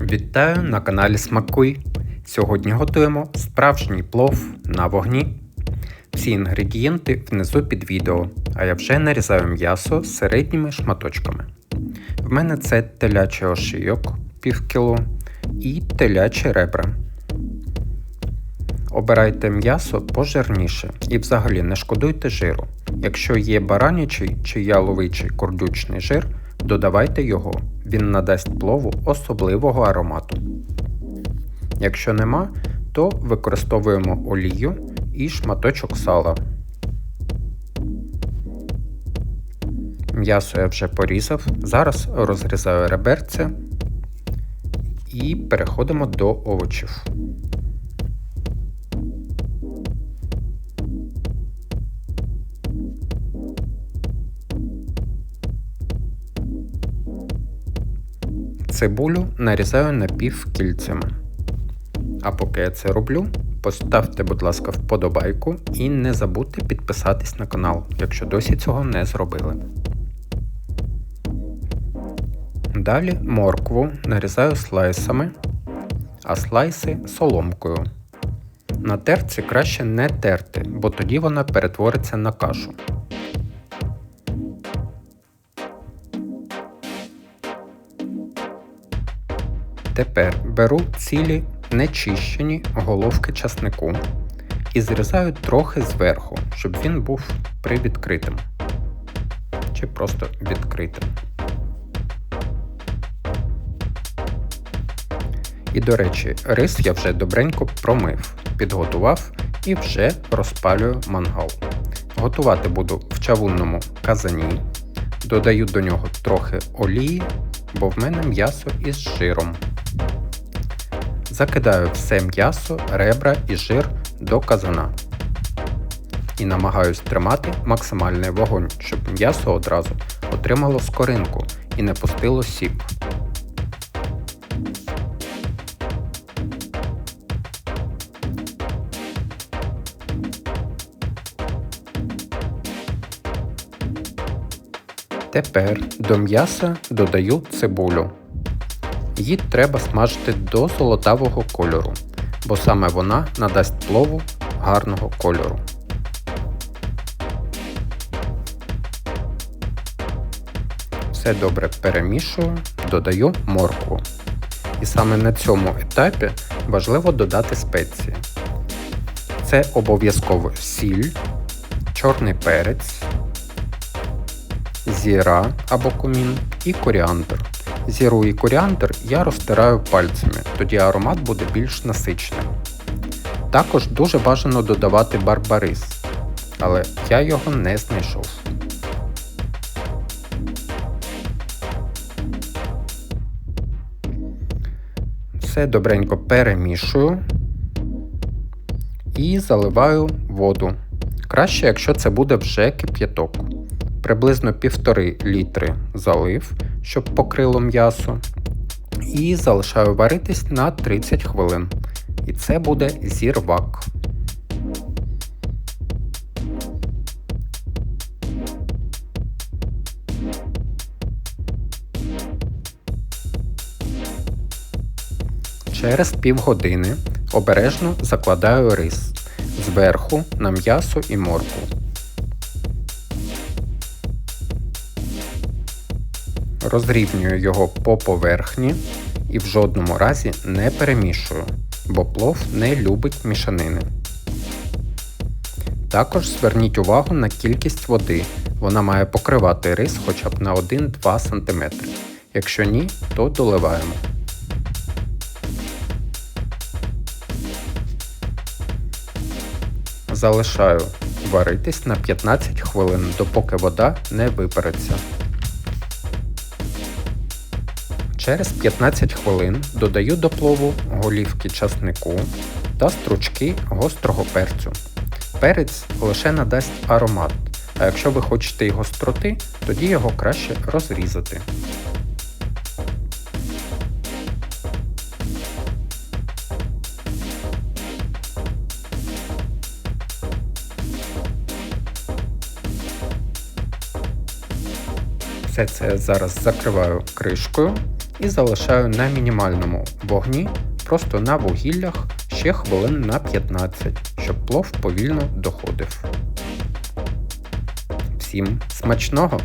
Вітаю на каналі Смакуй. Сьогодні готуємо справжній плов на вогні. Всі інгредієнти внизу під відео, а я вже нарізаю м'ясо середніми шматочками. В мене це телячий ошийок пів кіло і телячі ребра. Обирайте м'ясо пожирніше і взагалі не шкодуйте жиру. Якщо є баранячий чи яловичий курдючний жир, додавайте його, він надасть плову особливого аромату. Якщо нема, то використовуємо олію і шматочок сала. М'ясо я вже порізав, зараз розрізаю реберце і переходимо до овочів. Цибулю нарізаю напівкільцями. А поки я це роблю, поставте, будь ласка, вподобайку і не забудьте підписатись на канал, якщо досі цього не зробили. Далі моркву нарізаю слайсами, а слайси соломкою. На терці краще не терти, бо тоді вона перетвориться на кашу. Тепер беру цілі нечищені головки часнику і зрізаю трохи зверху, щоб він був привідкритим. Чи просто відкритим. І, до речі, рис я вже добренько промив, підготував і вже розпалюю мангал. Готувати буду в чавунному казані. Додаю до нього трохи олії, бо в мене м'ясо із жиром. Закидаю все м'ясо, ребра і жир до казана. І намагаюсь тримати максимальний вогонь, щоб м'ясо одразу отримало скоринку і не пустило сік. Тепер до м'яса додаю цибулю. Її треба смажити до золотавого кольору, бо саме вона надасть плову гарного кольору. Все добре перемішую, додаю моркву. І саме на цьому етапі важливо додати спеції. Це обов'язково сіль, чорний перець, зіра або кумін і коріандр. Зіру і коріандр я розтираю пальцями, тоді аромат буде більш насичним. Також дуже бажано додавати барбарис, але я його не знайшов. Все добренько перемішую і заливаю воду. Краще, якщо це буде вже кип'яток. Приблизно 1,5 літри залив щоб покрило м'ясо. І залишаю варитись на 30 хвилин. І це буде зірвак. Через півгодини обережно закладаю рис зверху на м'ясо і морку. Розрівнюю його по поверхні і в жодному разі не перемішую, бо плов не любить мішанини. Також зверніть увагу на кількість води. Вона має покривати рис хоча б на 1-2 см. Якщо ні, то доливаємо. Залишаю варитись на 15 хвилин, допоки вода не випариться. Через 15 хвилин додаю до плову голівки часнику та стручки гострого перцю. Перець лише надасть аромат, а якщо ви хочете гостроти, тоді його краще розрізати. Все це зараз закриваю кришкою і залишаю на мінімальному вогні, просто на вугіллях ще хвилин на 15, щоб плов повільно доходив. Всім смачного!